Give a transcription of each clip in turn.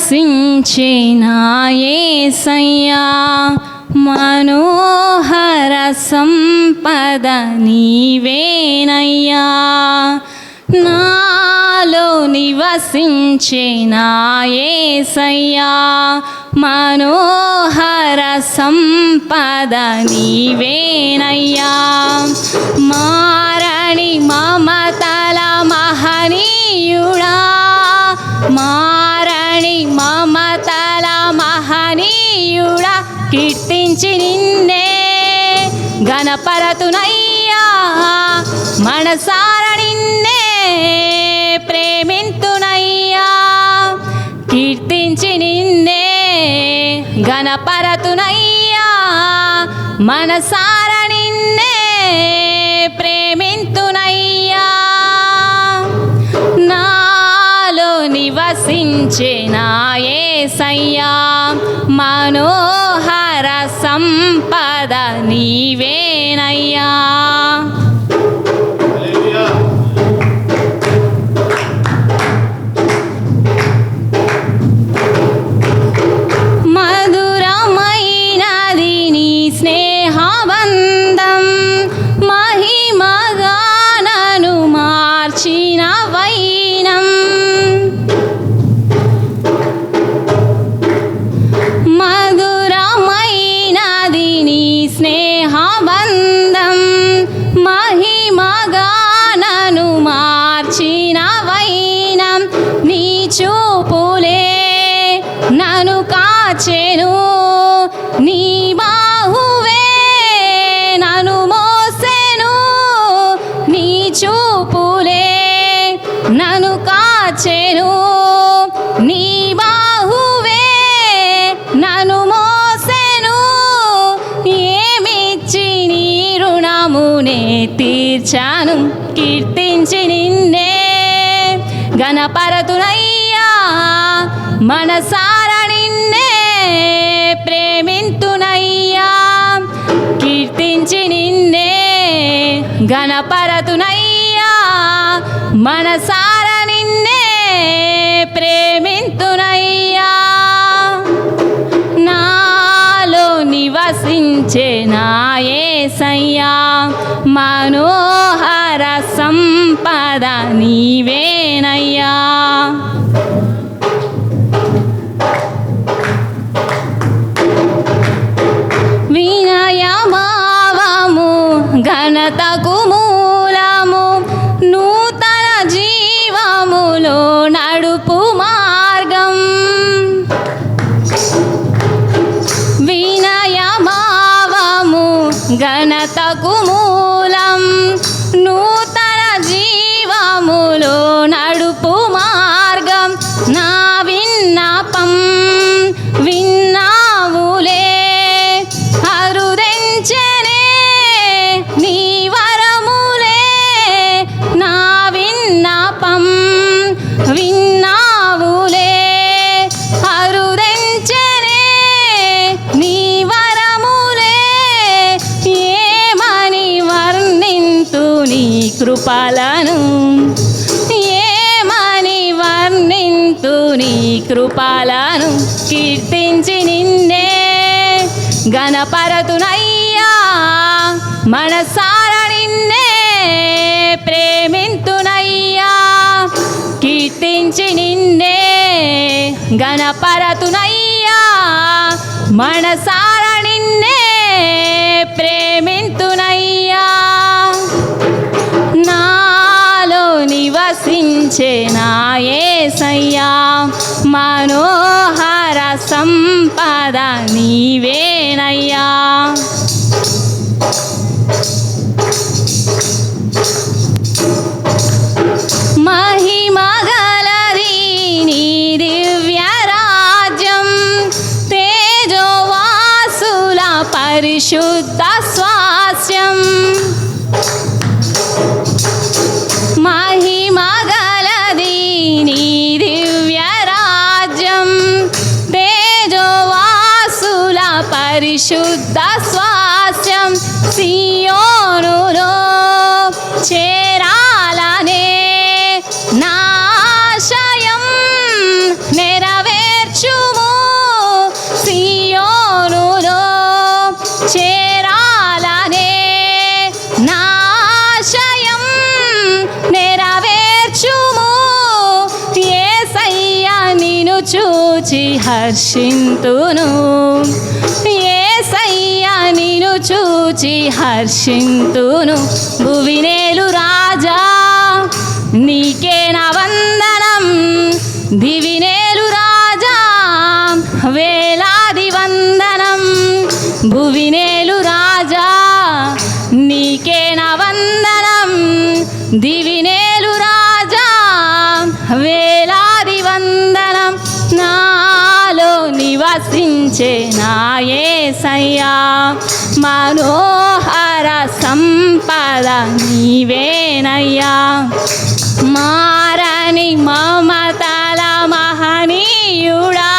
నివసించేనాయసయ్యా మనోహర సంపద నీవేనయ్యా. నాలో నివసించేనాయసయ్యా మనోహర సంపద నీవేనయ్యా. మారణి మమతల మహనీయుడా. మా కీర్తించి నిన్నే గణపరతునయ్యా మనసార నిన్నే ప్రేమింతునయ్యా. కీర్తించి నిన్నే గణపరతునయ్యా మనసార నిన్నే ప్రేమింతునయ్యా. నాలో నివసించే నాయసయ్యా మనో సంపద నీవేనయ్యా. చూపులే నను కాచెను. నీ బాహువే నను మోసెను. నీ చూపులే నను కాచెను. నీ బాహువే నను మోసెను. ఏమిచ్చి నీ రుణమునే తీర్చాను? కీర్తించి నిన్నే గణపరతునయ్యా మనసార నిన్నే ప్రేమింతునయ్యా. కీర్తించి నిన్నే గణపరతునయ్యా మనసార నిన్నే ప్రేమింతునయ్యా. నాలో నివసించే నాయసయ్యా మనోహర సంపద నీవేనయ్యా. 大姑母 కృపలను ఏమని వర్ణింతు నీ కృపలను? కీర్తించి నిన్నే గణపరతునయ్యా మనసార నిన్నే ప్రేమింతునయ్యా. కీర్తించి నిన్నే గణపరతునయ్యా మనసార నిన్నే ప్రేమింతునయ్యా. నాయసయ్యా మనోహర సంపద నీవేనయ్యా. శుద్ధ స్వాస్థ్యం సియోనులో చేరాలనే నాశయం నెరవేర్చుము. సియోనులో చేరాలనే నాశయం నెరవేర్చుము. ఏసయ్య నిను చూచి హర్షింతును. ఏ ఏసయ్యా నిన్ను చూచి హర్షింతును. భువినేలు రాజా నీకే నా వందనం. దివినేలు రాజా వేలాది వందనం. భువినేలు రాజా నీకే నా వందనం. దివి నయ్యా మనోహర సంపద నీవేనయ్యా. మారని మమతల మహనీయుడా.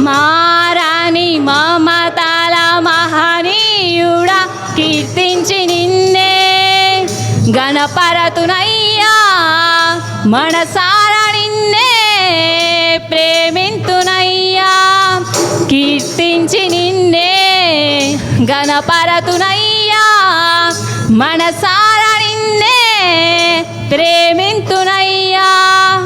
మారని మమతల మహనీయుడా. కీర్తించి నిన్నే గణపరతునయ్యా మనసార గణపరతునయ్యా మనసారా నిన్నే ప్రేమింతునయ్యా